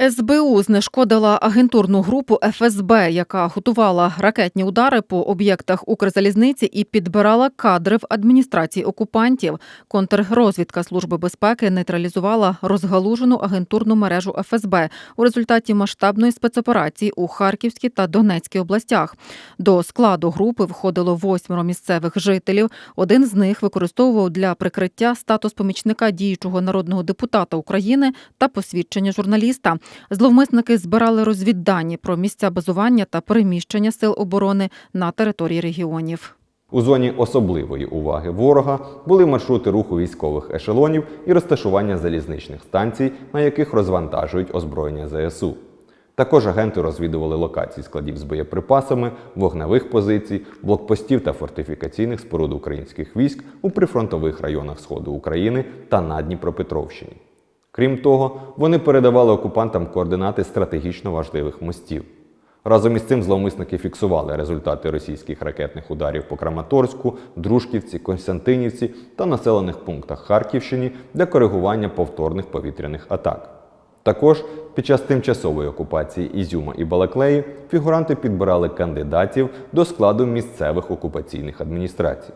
СБУ знешкодила агентурну групу ФСБ, яка готувала ракетні удари по об'єктах Укрзалізниці і підбирала кадри в адміністрації окупантів. Контррозвідка Служби безпеки нейтралізувала розгалужену агентурну мережу ФСБ у результаті масштабної спецоперації у Харківській та Донецькій областях. До складу групи входило восьмеро місцевих жителів. Один з них використовував для прикриття статус помічника діючого народного депутата України та посвідчення журналіста. Зловмисники збирали розвіддані про місця базування та переміщення сил оборони на території регіонів. У зоні особливої уваги ворога були маршрути руху військових ешелонів і розташування залізничних станцій, на яких розвантажують озброєння ЗСУ. Також агенти розвідували локації складів з боєприпасами, вогневих позицій, блокпостів та фортифікаційних споруд українських військ у прифронтових районах Сходу України та на Дніпропетровщині. Крім того, вони передавали окупантам координати стратегічно важливих мостів. Разом із цим зловмисники фіксували результати російських ракетних ударів по Краматорську, Дружківці, Константинівці та населених пунктах Харківщини для коригування повторних повітряних атак. Також під час тимчасової окупації Ізюма і Балаклеї фігуранти підбирали кандидатів до складу місцевих окупаційних адміністрацій.